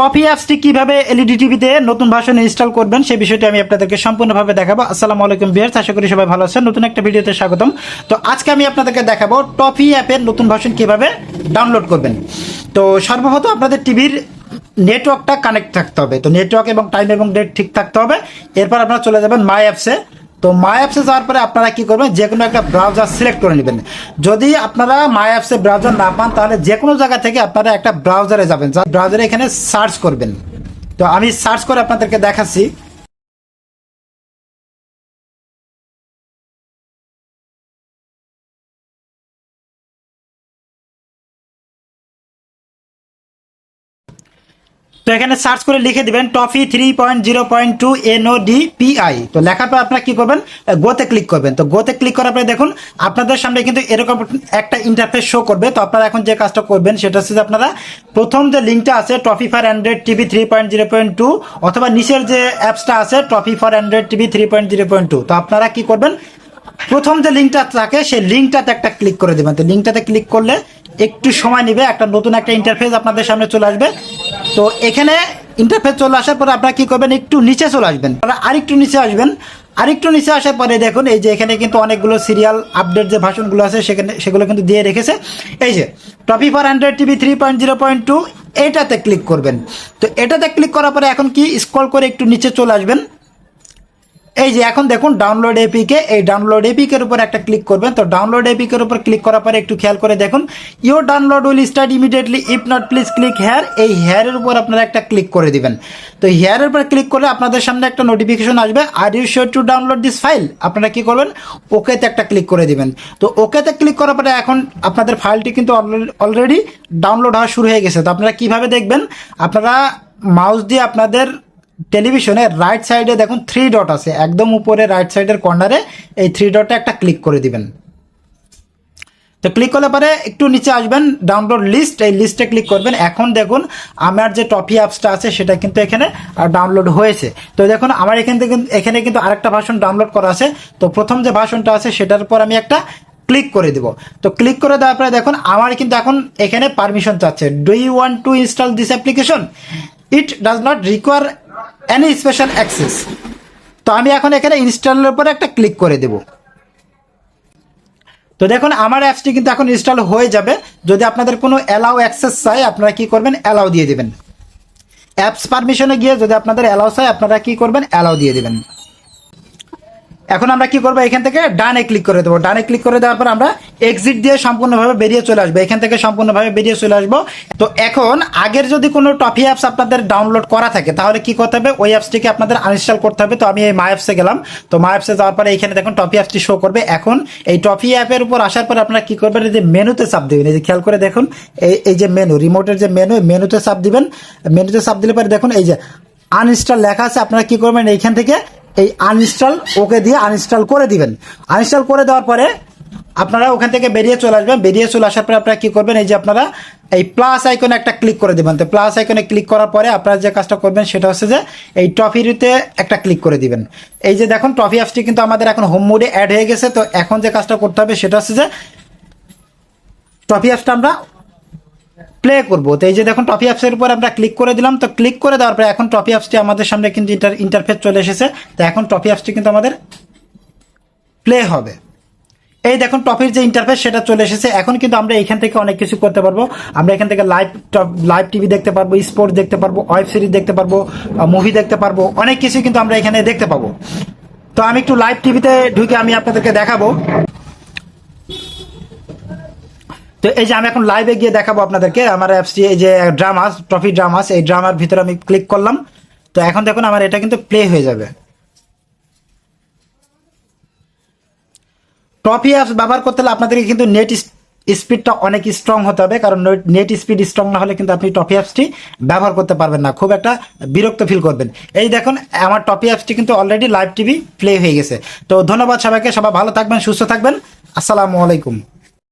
টপি অ্যাপসটি কীভাবে এলইডি টিভিতে নতুন ভাষণ ইনস্টল করবেন সেই বিষয়টি আমি আপনাদেরকে সম্পূর্ণভাবে দেখাবো। আসসালামু আলাইকুম বিয়ার্স আশা করি সবাই ভালো আছেন। নতুন একটা ভিডিওতে স্বাগতম। তো আজকে আমি আপনাদেরকে দেখাবো টপি অ্যাপের নতুন ভাষণ কীভাবে ডাউনলোড করবেন। তো সর্বপ্রথম আপনাদের টিভির নেটওয়ার্কটা কানেক্ট থাকতে হবে। তো নেটওয়ার্ক এবং টাইম এবং ডেট ঠিক থাকতে হবে। এরপর আপনারা চলে যাবেন মাই অ্যাপসে। তো মাই অ্যাপসে যাওয়ার পরে আপনারা কি করবেন? যে কোনো একটা ব্রাউজার সিলেক্ট করে নেবেন। যদি আপনারা মাই অ্যাপসে ব্রাউজার না পান, তাহলে যে কোনো জায়গা থেকে আপনারা একটা ব্রাউজারে যাবেন। ব্রাউজারে এখানে সার্চ করবেন। তো আমি সার্চ করে আপনাদেরকে দেখাচ্ছি। তো এখানে সার্চ করে লিখে দিবেন Toffee three point zero point two no DPI তো লেখার পর আপনারা কি করবেন? গোতে ক্লিক করবেন। তো গোতে ক্লিক করার পরে দেখুন, আপনাদের সামনে কিন্তু এরকম একটা ইন্টারফেস শো করবে। তো আপনারা এখন যে কাজটা করবেন, সেটা হচ্ছে যে আপনারা প্রথম যে লিঙ্কটা আছে Toffee for Android TV three point zero point two অথবা নিচের যে অ্যাপসটা আছে Toffee for Android TV three point zero point two তো আপনারা কি করবেন? প্রথম যে লিঙ্কটা থাকে, সেই লিঙ্কটাতে একটা ক্লিক করে দেবেন। তো লিঙ্কটাতে ক্লিক করলে একটু সময় নেবে, একটা নতুন একটা ইন্টারফেস আপনাদের সামনে চলে আসবে। তো এখানে ইন্টারফেস চলে আসার পরে আপনারা কি করবেন, একটু নিচে চলে আসবেন। আরেকটু নিচে আসবেন। আরেকটু নিচে আসার পরে দেখুন, এই যে এখানে কিন্তু অনেকগুলো সিরিয়াল আপডেট যে ভাষণগুলো আছে, সেখানে সেগুলো কিন্তু দিয়ে রেখেছে। এই যে, Toffee for Android TV three point zero point two এটাতে ক্লিক করবেন। তো এটাতে ক্লিক করার পরে এখন কি স্ক্রল করে একটু নিচে চলে আসবেন। এই যে এখন দেখুন ডাউনলোড এপিকে এই ডাউনলোড এপিকের উপর একটা ক্লিক করবেন। তো ডাউনলোড এপিকের উপর ক্লিক করার পরে একটু খেয়াল করে দেখুন। Your download will start immediately if not please click here এই হেয়ারের উপর আপনারা একটা ক্লিক করে দিবেন। তো হেয়ারের উপর ক্লিক করলে আপনাদের সামনে একটা নোটিফিকেশন আসবে। Are you sure to download this file আপনারা কি করবেন? ওকেতে একটা ক্লিক করে দিবেন। তো ওকেতে ক্লিক করার পরে এখন আপনাদের ফাইলটি কিন্তু অলরেডি ডাউনলোড হওয়া শুরু হয়ে গেছে। তো আপনারা কীভাবে দেখবেন? আপনারা মাউস দিয়ে আপনাদের টেলিভিশনে রাইট সাইডে দেখুন থ্রি ডট আছে। একদম উপরে রাইট সাইডের কর্নারে এই থ্রি ডটে একটা ক্লিক করে দিবেন। তো ক্লিক করলে পরে একটু নিচে আসবেন ডাউনলোড লিস্ট এই লিস্টে ক্লিক করবেন। এখন দেখুন, আমার যে টপি অ্যাপসটা আছে, সেটা কিন্তু এখানে ডাউনলোড হয়েছে। তো দেখুন, আমার এখান থেকে এখানে কিন্তু আরেকটা ভাষণ ডাউনলোড করা আছে। তো প্রথম যে ভাষণটা আছে, সেটার উপর আমি একটা ক্লিক করে দিব। তো ক্লিক করে দেওয়ার পরে দেখুন, আমার কিন্তু এখন এখানে পারমিশন চাচ্ছে। Do you want to install this application it does not require any special access তো আমি এখন এখানে ইনস্টলের উপরে একটা ক্লিক করে দেব। তো দেখুন, আমার অ্যাপসটি কিন্তু এখন ইনস্টল হয়ে যাবে। যদি আপনাদের কোনো অ্যালাউ অ্যাক্সেস চাই, আপনারা কি করবেন? অ্যালাউ দিয়ে দেবেন। অ্যাপস পারমিশনে গিয়ে যদি আপনাদের অ্যালাউ চাই, আপনারা কি করবেন? অ্যালাউ দিয়ে দিবেন। এখন আমরা কি করব? এখান থেকে ডানে ক্লিক করে দেবো। ডানে ক্লিক করে দেওয়ার পর আমরা এক্সিট দিয়ে সম্পূর্ণভাবে বেরিয়ে চলে আসব। এখান থেকে সম্পূর্ণভাবে বেরিয়ে চলে আসব। তো এখন আগের যদি কোনো টপি অ্যাপস আপনাদের ডাউনলোড করা থাকে, তাহলে কি করতে হবে? ওই অ্যাপসটিকে আপনাদের আনইনস্টল করতে হবে। তো আমি এই মাই অ্যাপসে গেলাম। তো মাই অ্যাপসে যাওয়ার পরে এখানে দেখুন, টপি অ্যাপসটি শো করবে। এখন এই টপি অ্যাপের উপর আসার পরে আপনারা কি করবেন? এই যে মেনুতে চাপ দেবেন। এই যে খেয়াল করে দেখুন, এই এই যে মেনু রিমোটের যে মেনু মেনুতে চাপ দিবেন। মেনুতে চাপ দিলে পরে দেখুন, এই যে আনইনস্টল লেখা আছে। আপনারা কি করবেন? এইখান থেকে এই আনইনস্টল ওকে দিয়ে আনইনস্টল করে দিবেন। আনইনস্টল করে দেওয়ার পরে আপনারা ওখান থেকে বেরিয়ে চলে আসবেন। বেরিয়ে চলে আসার পরে আপনারা কী করবেন, এই যে আপনারা এই প্লাস আইকনে একটা ক্লিক করে দেবেন। তো প্লাস আইকনে ক্লিক করার পরে আপনারা যে কাজটা করবেন, সেটা হচ্ছে যে এই ট্রফিতে একটা ক্লিক করে দিবেন। এই যে দেখুন ট্রফি অ্যাপসটি কিন্তু আমাদের এখন হোম মোডে অ্যাড হয়ে গেছে। তো এখন যে কাজটা করতে হবে, সেটা হচ্ছে যে ট্রফি অ্যাপসটা আমরা প্লে করব। তো এই যে দেখুন টপি অ্যাপসের উপর আমরা ক্লিক করে দিলাম। তো ক্লিক করে দেওয়ার পরে এখন টপি অ্যাপসটি আমাদের সামনে কিন্তু ইন্টার ইন্টারফেস চলে এসেছে। তো এখন টপি অ্যাপসটি কিন্তু আমাদের প্লে হবে। এই দেখুন টপির যে ইন্টারফেস সেটা চলে এসেছে। এখন কিন্তু আমরা এখান থেকে অনেক কিছু করতে পারব। আমরা এখান থেকে লাইভ লাইভ টিভি দেখতে পারব স্পোর্টস দেখতে পারব ওয়েব সিরিজ দেখতে পারব মুভি দেখতে পারব, অনেক কিছু কিন্তু আমরা এখানে দেখতে পাবো। তো আমি একটু লাইভ টিভিতে ঢুকে আমি আপনাদেরকে দেখাবো। তো এই যে আমি এখন লাইভে গিয়ে দেখাবো আপনাদেরকে, আমার অ্যাপসটি এই যে ড্রামাস ট্রফি ড্রামাস এই ড্রামার ভিতরে আমি ক্লিক করলাম। তো এখন দেখুন আমার এটা কিন্তু প্লে হয়ে যাবে। ট্রফি অ্যাপস ব্যবহার করতে হলে আপনাদেরকে কিন্তু নেট স্পিডটা অনেক স্ট্রং হতে হবে, কারণ নেট স্পিড স্ট্রং না হলে কিন্তু আপনি টপি অ্যাপসটি ব্যবহার করতে পারবেন না। খুব একটা বিরক্ত ফিল করবেন। এই দেখুন, আমার টপি অ্যাপসটি কিন্তু অলরেডি লাইভ টিভি প্লে হয়ে গেছে। তো ধন্যবাদ সবাইকে, সবাই ভালো থাকবেন, সুস্থ থাকবেন। আসসালামু আলাইকুম।